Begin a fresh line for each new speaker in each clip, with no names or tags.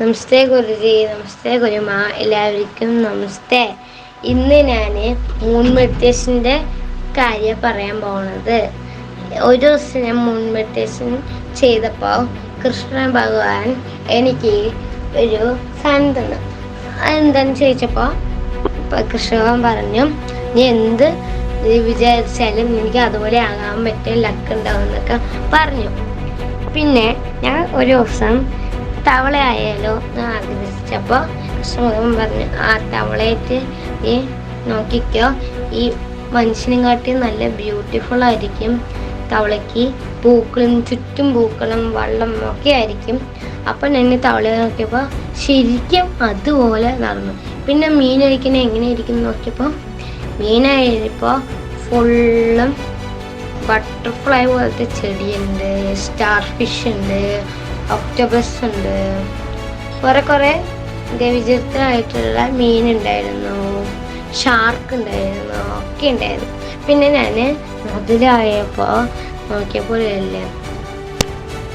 നമസ്തേ ഗുരുജി നമസ്തേ ഗുരുമ എല്ലാവർക്കും നമസ്തേ. ഇന്ന് ഞാൻ മൂൺ മെഡിറ്റേഷന്റെ കാര്യം പറയാൻ പോണത്. ഒരു ദിവസം ഞാൻ മൂൺ മെഡിറ്റേഷൻ ചെയ്തപ്പോൾ കൃഷ്ണ ഭഗവാൻ എനിക്ക് ഒരു സാധനം തന്നു. അതെന്താന്ന് ചോദിച്ചപ്പോൾ കൃഷ്ണൻ പറഞ്ഞു നീ എന്ത് വിചാരിച്ചാലും എനിക്ക് അതുപോലെ ആകാൻ പറ്റിയ ലക്ക് ഉണ്ടാവും എന്നൊക്കെ പറഞ്ഞു. പിന്നെ ഞാൻ ഒരു ദിവസം തവളയായാലോ എന്ന് ആഗ്രഹിച്ചപ്പോൾ കൃഷ്ണഭഗവാൻ പറഞ്ഞു ആ തവളയായിട്ട് ഈ നോക്കിക്കോ. ഈ മനുഷ്യനെ കാട്ടി നല്ല ബ്യൂട്ടിഫുൾ ആയിരിക്കും. തവളയ്ക്ക് പൂക്കളും ചുറ്റും പൂക്കളും വെള്ളം ഒക്കെ ആയിരിക്കും. അപ്പം ഞാൻ തവളയെ നോക്കിയപ്പോൾ ശരിക്കും അതുപോലെ നടന്നു. പിന്നെ മീൻ കഴിക്കുന്നത് എങ്ങനെ ഇരിക്കും എന്ന് നോക്കിയപ്പോൾ മീനായപ്പോൾ ഫുള്ളും ബട്ടർഫ്ലൈ പോലത്തെ ചെടിയുണ്ട് സ്റ്റാർ ഫിഷ് ഉണ്ട് ഒക്ടോബസ് ഉണ്ട്. കുറെ കുറെ വിചിത്രമായിട്ടുള്ള മീൻ ഉണ്ടായിരുന്നു ഷാർക്ക് ഉണ്ടായിരുന്നു. ഒക്കെ ഉണ്ടായിരുന്നു. പിന്നെ ഞാൻ മുതലായപ്പോൾ നോക്കിയപ്പോൾ അല്ലേ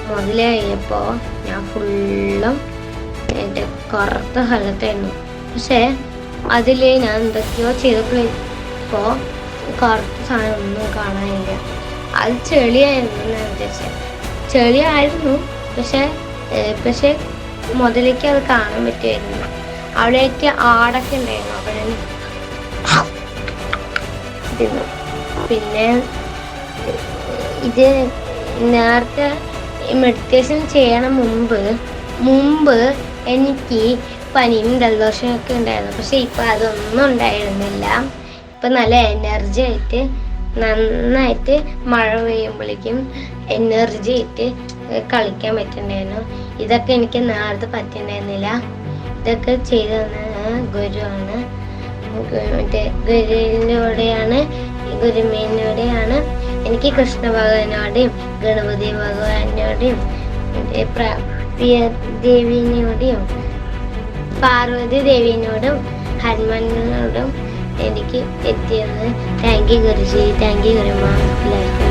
മുതലായപ്പോൾ ഞാൻ ഫുള്ളും എന്റെ കുറത്ത് സ്ഥലത്തായിരുന്നു. പക്ഷേ അതിൽ ഞാൻ എന്തൊക്കെയോ ചെയ്തപ്പോൾ കുറച്ച് സാധനം ഒന്നും കാണാനില്ല. അത് ചെളിയായിരുന്നു ഞാൻ ഉദ്ദേശിച്ചത് ചെളിയായിരുന്നു പക്ഷെ പക്ഷെ മുതലേക്ക് അത് കാണാൻ പറ്റുമായിരുന്നു. അവിടെയൊക്കെ ആടൊക്കെ ഉണ്ടായിരുന്നു അവിടെ പിന്നെ ഇത് നേരത്തെ മെഡിറ്റേഷൻ ചെയ്യണ മുമ്പ് മുമ്പ് എനിക്ക് പനിയും ജലദോഷവും ഒക്കെ ഉണ്ടായിരുന്നു. പക്ഷെ ഇപ്പം അതൊന്നും ഉണ്ടായിരുന്നില്ല. ഇപ്പം നല്ല എനർജി ആയിട്ട് നന്നായിട്ട് മഴ പെയ്യുമ്പോഴേക്കും എനർജി ആയിട്ട് കളിക്കാൻ പറ്റുന്നുണ്ടായിരുന്നു ഇതൊക്കെ എനിക്ക് നേരത്തെ പറ്റുന്നുണ്ടായിരുന്നില്ല ഇതൊക്കെ ചെയ്തു തന്ന ഗുരുവാണ് മറ്റേ ഗുരുവിനോടെയാണ് ഗുരുമേനോടെയാണ് എനിക്ക് കൃഷ്ണ ഭഗവാനോടെയും ഗണപതി ഭഗവാനോടെയും ദേവിനോടെയും പാർവതി ദേവിനോടും ഹനുമാനോടും എനിക്ക് എത്തിയത് thank you Guruji thank you Gurumaa. എല്ലാവർക്കും